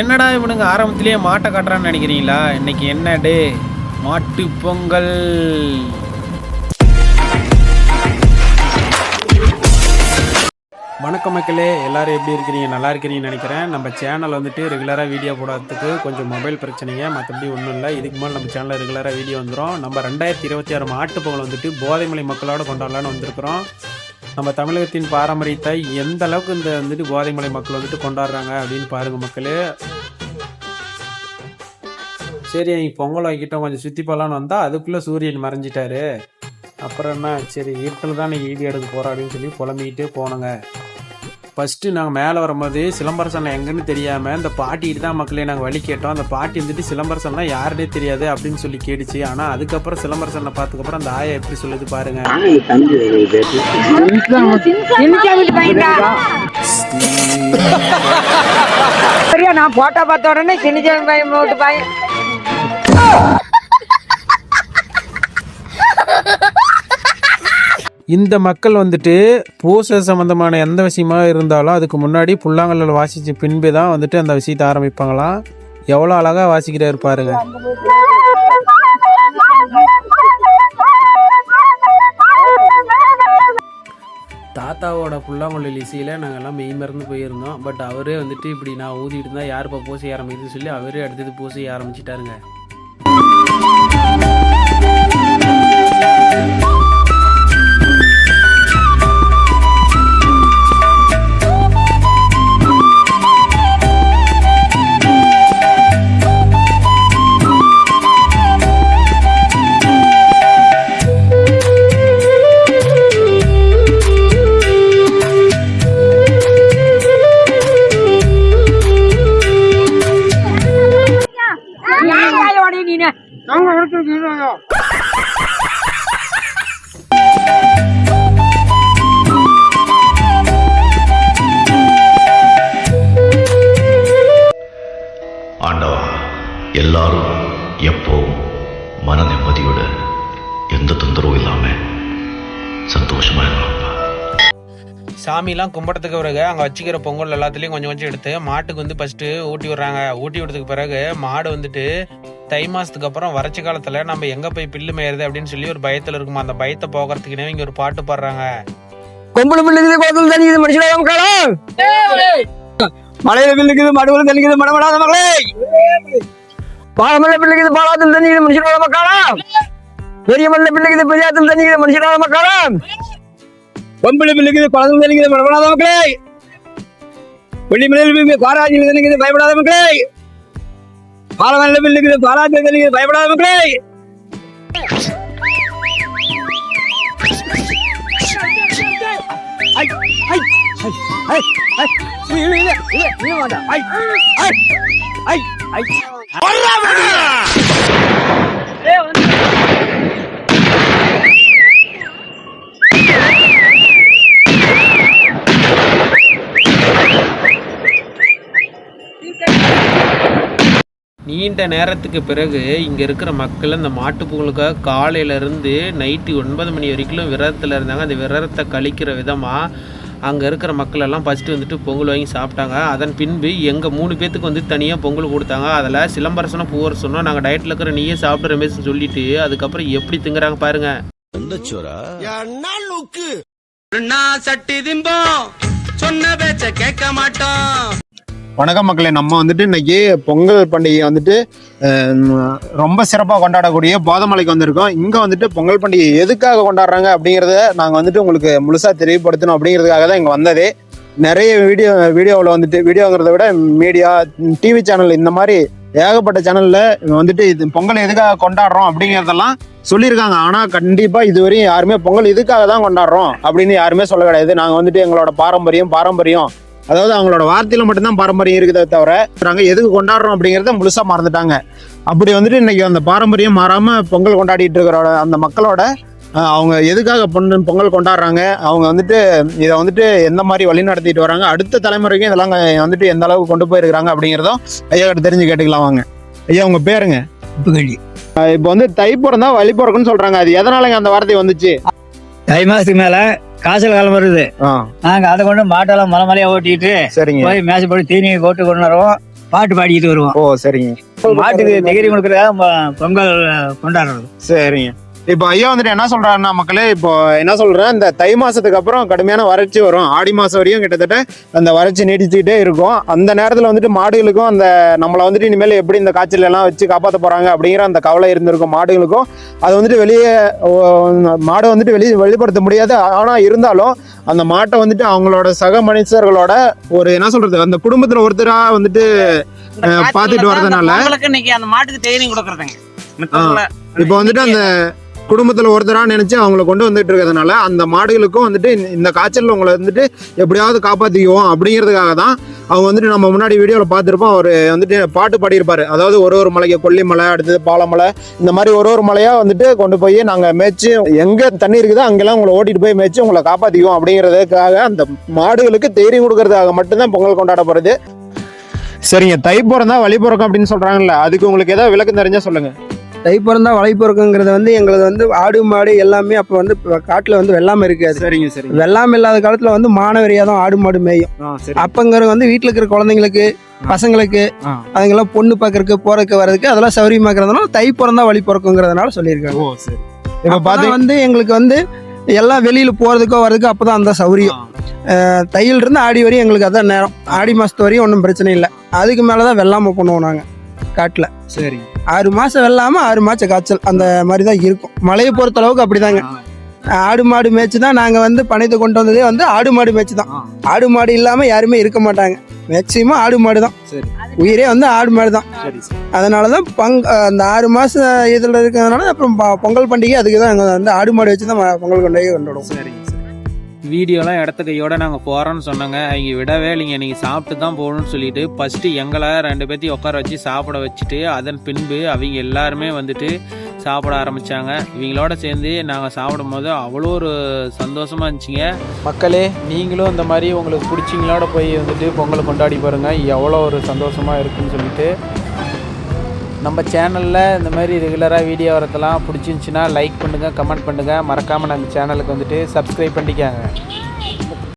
என்னடா இவனுங்க ஆரம்பத்திலேயே மாட்டை காட்டுறான்னு நினைக்கிறீங்களா? இன்னைக்கு என்ன டே? மாட்டு பொங்கல். வணக்கம் மக்களே எல்லோரும் எப்படி இருக்கிறீங்க? நல்லா இருக்கிறீங்கன்னு நினைக்கிறேன். நம்ம சேனல் வந்துட்டு ரெகுலராக வீடியோ போடாததுக்கு கொஞ்சம் மொபைல் பிரச்சனைங்க. மற்றபடி ஒன்றும் இல்லை. இதுக்கு மேலே நம்ம சேனலில் ரெகுலராக வீடியோ வந்துடும் நம்ம ரெண்டாயிரத்தி இருபத்தி ஆறு மாட்டு பொங்கல் வந்துட்டு போதைமலை மக்களோட கொண்டாடலான்னு வந்திருக்கிறோம். நம்ம தமிழகத்தின் பாரம்பரியத்தை எந்த அளவுக்கு இந்த வந்துட்டு கோதைமலை மக்கள் வந்துட்டு கொண்டாடுறாங்க அப்படின்னு பாருங்க மக்களே. சரி பொங்கல் வைக்கிட்டோம் கொஞ்சம் சுற்றி போகலான்னு வந்தால் அதுக்குள்ளே சூரியன் மறைஞ்சிட்டாரு. அப்புறம் என்ன சரி இருட்டில் தான் நீங்கள் ஈடு எடுக்க போகிறோம் அப்படின்னு சொல்லி புலம்பிக்கிட்டே போனோங்க. ஃபஸ்ட்டு நாங்கள் மேலே வரும்போது சிலம்பரசன் எங்கன்னு தெரியாமல் இந்த பாட்டிகிட்டு தான் மக்களே நாங்கள் வழி கேட்டோம். அந்த பாட்டி வந்துட்டு சிலம்பரசன்லாம் யாருனே தெரியாது அப்படின்னு சொல்லி கேட்டுச்சு. ஆனால் அதுக்கப்புறம் சிலம்பரசனை பார்த்துக்கப்புறம் அந்த ஆயா எப்படி சொல்லுது பாருங்க. சரியா நான் போட்டோ பார்த்த உடனே சின்ன பையன் பையன். இந்த மக்கள் வந்துட்டு பூச சம்பந்தமான எந்த விஷயமா இருந்தாலும் அதுக்கு முன்னாடி புல்லாங்கல்ல வாசித்த பின்பு தான் வந்துட்டு அந்த விஷயத்தை ஆரம்பிப்பாங்களாம். எவ்வளோ அழகாக வாசிக்கிறாரு பாருங்க. தாத்தாவோட புல்லாங்குழல் இசையில் நாங்கள்லாம் மெய் மறந்து போயிருந்தோம். பட் அவரே வந்துட்டு இப்படி நான் ஊதிட்டு இருந்தால் யார் இப்போ பூசை ஆரம்பிக்குதுன்னு சொல்லி அவரே அடுத்தது பூசை ஆரம்பிச்சிட்டாருங்க. ஆண்டவா எல்லாரும் எப்பவும் மன நிம்மதியோட எந்த தொந்தரவும் இல்லாம சந்தோஷமா இருக்கணும்ப்பா சாமிலாம் கும்பிட்றதுக்கு பிறகு அங்கே வச்சுக்கிற பொங்கல் எல்லாத்துலேயும் கொஞ்சம் கொஞ்சம் எடுத்து மாட்டுக்கு வந்து ஃபஸ்ட்டு ஊட்டி விடுறாங்க. ஊட்டி விட்டதுக்கு பிறகு மாடு வந்துட்டு தை மாதத்துக்கு அப்புறம் வறட்சி காலத்தில் நம்ம எங்கே போய் பில்லு மேயுறது அப்படின்னு சொல்லி ஒரு பயத்தில் இருக்குமா? அந்த பயத்தை போகிறதுக்குனே இங்கே ஒரு பாட்டு பாடுறாங்க. கொம்புல பில்லுக்குது கோத்தல் தண்ணிக்குது மனுஷனாக காலம் மலையில பில்லுக்குது மடுவில் தண்ணிக்குது மடமடாத மகளே! பாலமல்ல பிள்ளைக்குது பாலாத்தில் தண்ணிக்குது மனுஷனாக மக்காலம் பெரிய மல்ல பிள்ளைக்குது பெரியாத்தில் தண்ணிக்குது மனுஷனாக மக்காலம் கொம்புல பிள்ளைக்குது குளத்தில் தண்ணிக்குது மடமடாத மக்களே வெள்ளி மலையில் பாராஜியில் தண்ணிக்குது பயப்படாத மக்களே பாலமல்ல பிள்ளைக்குது பாலாத்தில் தண்ணிக்குது பயப்படாத மக்களே. நீண்ட நேரத்துக்கு பிறகு இங்கே இருக்கிற மக்கள் அந்த மாட்டுப் பொங்கலுக்காக காலையிலேருந்து நைட்டு ஒன்பது மணி வரைக்கும் விரதத்தில் இருந்தாங்க. அந்த விரதத்தை கழிக்கிற விதமாக அங்கே இருக்கிற மக்கள் எல்லாம் ஃபஸ்ட்டு வந்துட்டு பொங்கல் வாங்கி சாப்பிட்டாங்க. அதன் பின்பு எங்கள் மூணு பேத்துக்கு வந்து தனியாக பொங்கல் கொடுத்தாங்க. அதில் சிலம்பரசனை பூவரசனும் நாங்கள் டயட்டில் இருக்கிற நீயே சாப்பிட்ற ரமேஷ்னு சொல்லிட்டு அதுக்கப்புறம் எப்படி திங்குறாங்க பாருங்க. சட்டி திம்போம். சொன்ன பேச்ச கேட்க மாட்டோம். வணக்கம் மக்களே. நம்ம வந்துட்டு இன்னைக்கு பொங்கல் பண்டிகை வந்துட்டு ரொம்ப சிறப்பாக கொண்டாடக்கூடிய போதமலைக்கு வந்திருக்கோம். இங்கே வந்துட்டு பொங்கல் பண்டிகை எதுக்காக கொண்டாடுறாங்க அப்படிங்கிறத நாங்கள் வந்துட்டு உங்களுக்கு முழுசாக தெரியப்படுத்தணும் அப்படிங்கிறதுக்காக தான் இங்கே வந்ததே. நிறைய வீடியோ வீடியோவில் வந்துட்டு வீடியோங்கிறத விட மீடியா டிவி சேனல் இந்த மாதிரி ஏகப்பட்ட சேனலில் வந்துட்டு இது பொங்கல் எதுக்காக கொண்டாடுறோம் அப்படிங்கிறதெல்லாம் சொல்லியிருக்காங்க. ஆனால் கண்டிப்பாக இதுவரையும் யாருமே பொங்கல் இதுக்காக தான் கொண்டாடுறோம் அப்படின்னு யாருமே சொல்ல கிடையாது. நாங்கள் வந்துட்டு எங்களோட பாரம்பரியம் பாரம்பரியம் அதாவது அவங்களோட வார்த்தையில மட்டும்தான் பாரம்பரியம் இருக்குதே தவிர நாங்க எதுக்கு கொண்டாடுறோம் அப்படிங்கறத முழுசா மறந்துட்டாங்க. அப்படி வந்துட்டு இன்னைக்கு அந்த பாரம்பரியம் மாறாம பொங்கல் கொண்டாடிட்டு இருக்கிற அந்த மக்களோட அவங்க எதுக்காக பொண்ணு பொங்கல் கொண்டாடுறாங்க அவங்க வந்துட்டு இதை வந்துட்டு எந்த மாதிரி வழி நடத்திட்டு வராங்க அடுத்த தலைமுறைக்கும் இதெல்லாம் வந்துட்டு எந்த அளவுக்கு கொண்டு போயிருக்கிறாங்க அப்படிங்கிறதும் ஐயா கிட்ட தெரிஞ்சு கேட்டுக்கலாம் வாங்க. ஐயா உங்க பேருங்க? அஹ், இப்போ வந்து தை பிறந்தா வழி பிறக்குன்னு சொல்றாங்க அது எதனாலங்க அந்த வார்த்தை வந்துச்சு? தை மாசத்துக்கு மேல காய்ச்சல் காலம் வருது. நாங்க அதை கொண்டு மாட்டெல்லாம் மலை மலையா ஓட்டிட்டு சரிங்க. போய் மேசை போட்டு தீனி போட்டு கொண்டு வருவோம். பாட்டு பாடிக்கிட்டு வருவோம். ஓ சரிங்க. மாட்டுக்கு டிகிரி கொடுக்கறதா பொங்கல் கொண்டாடுறது. சரிங்க. இப்போ ஐயா வந்துட்டு என்ன சொல்றாருன்னா மக்களே இப்போ என்ன சொல்றேன் இந்த தை மாசத்துக்கு அப்புறம் கடுமையான வறட்சி வரும். ஆடி மாசம் வரையும் கிட்டத்தட்ட அந்த வறட்சி நீடிச்சுக்கிட்டே இருக்கும். அந்த நேரத்தில் வந்துட்டு மாடுகளுக்கும் அந்த நம்மளை வந்துட்டு இனிமேல் எப்படி இந்த காய்ச்சல் எல்லாம் வச்சு காப்பாற்ற போறாங்க அப்படிங்கிற அந்த கவலை இருந்திருக்கும் மாடுகளுக்கும். அது வந்துட்டு வெளியே மாடை வந்துட்டு வெளியே வெளிப்படுத்த முடியாது. ஆனால் இருந்தாலும் அந்த மாட்டை வந்துட்டு அவங்களோட சக மனுஷர்களோட ஒரு என்ன சொல்றது அந்த குடும்பத்துல ஒருத்தரா வந்துட்டு பார்த்துட்டு வர்றதுனால இன்னைக்கு அந்த மாட்டுக்கு தைரியம் கொடுக்குறதுங்க. இப்போ வந்துட்டு அந்த குடும்பத்தில் ஒருத்தராக நினச்சி அவங்கள கொண்டு வந்துட்டு இருக்கிறதுனால அந்த மாடுகளுக்கும் வந்துட்டு இந்த- காய்ச்சலில் உங்களை வந்துட்டு எப்படியாவது காப்பாற்றிக்குவோம் அப்படிங்கிறதுக்காக தான் அவங்க வந்துட்டு நம்ம முன்னாடி வீடியோவில் பார்த்துருப்போம். அவர் வந்துட்டு பாட்டு பாடியிருப்பார். அதாவது ஒரு ஒரு மலைக்கு கொல்லிமலை அடுத்தது பாலமலை இந்த மாதிரி ஒரு ஒரு மலையாக வந்துட்டு கொண்டு போய் நாங்கள் மேய்ச்சி எங்கே தண்ணி இருக்குதோ அங்கெல்லாம் உங்களை ஓட்டிட்டு போய் மேய்ச்சி உங்களை காப்பாற்றிக்குவோம் அப்படிங்கிறதுக்காக அந்த மாடுகளுக்கு தைரியம் கொடுக்கறதுக்காக மட்டும்தான் பொங்கல் கொண்டாட சரிங்க தை பிறந்தா வழி பிறக்கும் அப்படின்னு சொல்கிறாங்கல்ல அதுக்கு உங்களுக்கு ஏதாவது விளக்கம் தெரிஞ்சால் சொல்லுங்கள் தை பிறந்தா வளை பிறக்குங்கிறது வந்து எங்களது வந்து ஆடு மாடு எல்லாமே அப்போ வந்து காட்டில் வந்து வெள்ளாமை இருக்காது சரிங்க சரிங்க. வெள்ளாமை இல்லாத காலத்தில் வந்து மானவரியாக தான் ஆடு மாடு மேயும். சரி அப்பங்கிறது வந்து வீட்டில் இருக்கிற குழந்தைங்களுக்கு பசங்களுக்கு. அதுங்கெல்லாம் பொண்ணு பார்க்கறதுக்கு போறதுக்கு வர்றதுக்கு அதெல்லாம் சௌரியமா இருக்கிறதுனால தை பிறந்தா வழி பிறக்குங்கிறதுனால சொல்லியிருக்காங்க சரி. இப்போ பாத்தீங்க வந்து எங்களுக்கு வந்து எல்லாம் வெளியில போறதுக்கோ வர்றதுக்கோ அப்பதான் அந்த சௌரியம். தையல் இருந்து ஆடி வரையும் எங்களுக்கு அதான் நேரம். ஆடி மாசத்து வரையும் ஒன்றும் பிரச்சனை இல்லை. அதுக்கு மேலதான் வெள்ளாமை பண்ணுவோம் நாங்க காட்டுல. சரி. ஆறு மாசம் வெள்ளாம ஆறு மாசம் காய்ச்சல் அந்த மாதிரி தான் இருக்கும். மழையை பொறுத்த அளவுக்கு அப்படிதாங்க. ஆடு மாடு மேய்ச்சி தான் நாங்க வந்து பணத்தை கொண்டு வந்ததே வந்து ஆடு மாடு மேய்ச்சி தான். ஆடு மாடு இல்லாம யாருமே இருக்க மாட்டாங்க. மேக்சிமம் ஆடு மாடு தான். உயிரே வந்து ஆடு மாடு தான். அதனால தான் பங் அந்த ஆறு மாசம் இதில் இருக்கிறதுனால அப்புறம் பொங்கல் பண்டிகை அதுக்கு தான் நாங்கள் வந்து ஆடு மாடு வச்சு தான் பொங்கல் பண்டிகை கொண்டாடுவோம். வீடியோலாம் இடத்த கையோட நாங்கள் போகிறோன்னு சொன்னாங்க. அவங்க விடவே இல்லைங்க. நீங்கள் சாப்பிட்டு தான் போகணும்னு சொல்லிட்டு ஃபஸ்ட்டு எங்களை ரெண்டு பேர்த்தையும் உட்கார வச்சு சாப்பிட வச்சுட்டு அதன் பின்பு அவங்க எல்லாருமே வந்துட்டு சாப்பிட ஆரம்பித்தாங்க இவங்களோட சேர்ந்து நாங்கள் சாப்பிடும் போது அவ்வளோ ஒரு சந்தோஷமாக இருந்துச்சுங்க. மக்களே நீங்களும் இந்த மாதிரி உங்களுக்கு பிடிச்சிங்களோட போய் வந்துட்டு பொங்கல் கொண்டாடி பாருங்கள் எவ்வளோ ஒரு சந்தோஷமாக இருக்குன்னு சொல்லிட்டு. நம்ம சேனலில் இந்த மாதிரி ரெகுலராக வீடியோ வரதெல்லாம் பிடிச்சிருந்துச்சின்னா லைக் பண்ணுங்கள் கமெண்ட் பண்ணுங்கள் மறக்காமல் நம்ம சேனலுக்கு வந்துட்டு சப்ஸ்கிரைப் பண்ணிக்காங்க.